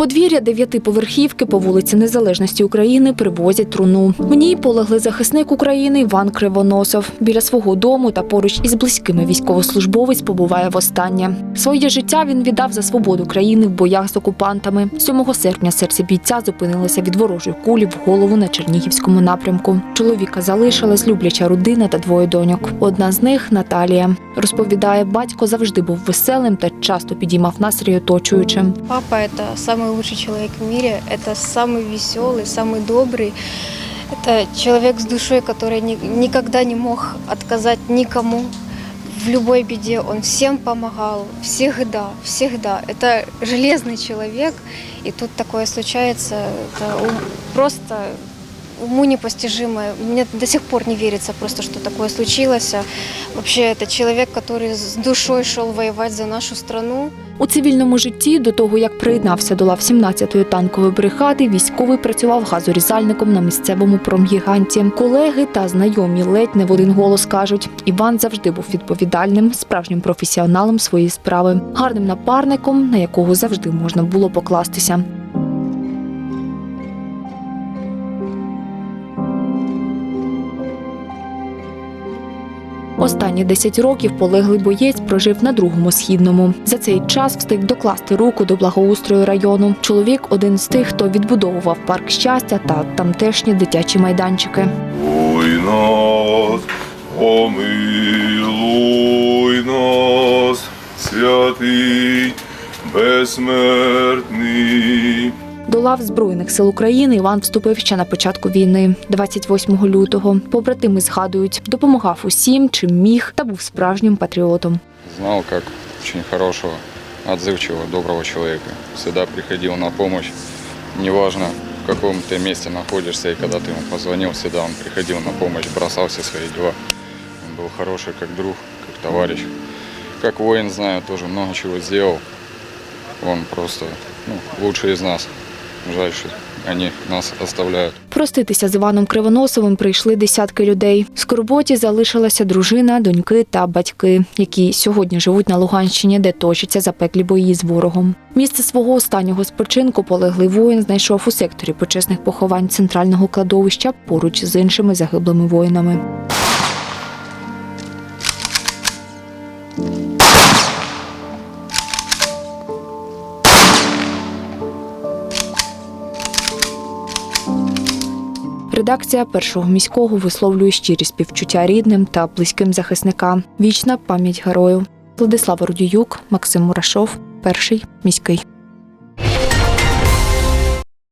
подвір'я дев'ятиповерхівки по вулиці Незалежності України привозять труну. В ній полеглий захисник України Іван Кривоносов. Біля свого дому та поруч із близькими військовослужбовець побуває востаннє. Своє життя він віддав за свободу країни в боях з окупантами. 7 серпня серце бійця зупинилося від ворожої кулі в голову на Чернігівському напрямку. Чоловіка залишилась любляча родина та двоє доньок. Одна з них Наталія. Розповідає, батько завжди був веселим та часто підіймав настрій оточуючим. Папа это самый лучший человек в мире, это самый веселый, самый добрый. Это человек с душой, который ни- никогда не мог отказать никому. В любой беде он всем помогал, всегда, всегда. Это железный человек, и тут такое случается, это ум- просто уму непостижимое. Мне до сих пор не верится просто, что такое случилось. Вообще, это человек, который с душой шел воевать за нашу страну. У цивільному житті до того, як приєднався до лав 17-ї танкової бригади, військовий працював газорізальником на місцевому промгіганті. Колеги та знайомі ледь не в один голос кажуть, Іван завжди був відповідальним, справжнім професіоналом своєї справи, гарним напарником, на якого завжди можна було покластися. Останні 10 років полеглий боєць прожив на другому східному. За цей час встиг докласти руку до благоустрою району. Чоловік один з тих, хто відбудовував парк щастя та тамтешні дитячі майданчики. Ой нас, помилуй нас, святий, безсмертний. До лав Збройних сил України Іван вступив ще на початку війни, 28 лютого. Побратими згадують, допомагав усім, чим міг, та був справжнім патріотом. Знал, как очень хорошего, отзывчивого, доброго человека. Всегда приходил на помощь. Неважно, в каком ты месте находишься, и когда ты ему позвонил, всегда он приходил на помощь, бросал все свои дела. Он был хороший как друг, как товарищ. Как воин, знаю, тоже много чего сделал. Он просто ну, лучший из нас. Жаль, что они нас оставляют. Проститися з Іваном Кривоносовим прийшли десятки людей. Скорботі залишилася дружина, доньки та батьки, які сьогодні живуть на Луганщині, де точаться запеклі бої з ворогом. Місце свого останнього спочинку полеглий воїн знайшов у секторі почесних поховань центрального кладовища поруч з іншими загиблими воїнами. Редакція першого міського висловлює щирі співчуття рідним та близьким захисникам. Вічна пам'ять герою. Владислава Рудіюк, Максим Мурашов, перший міський.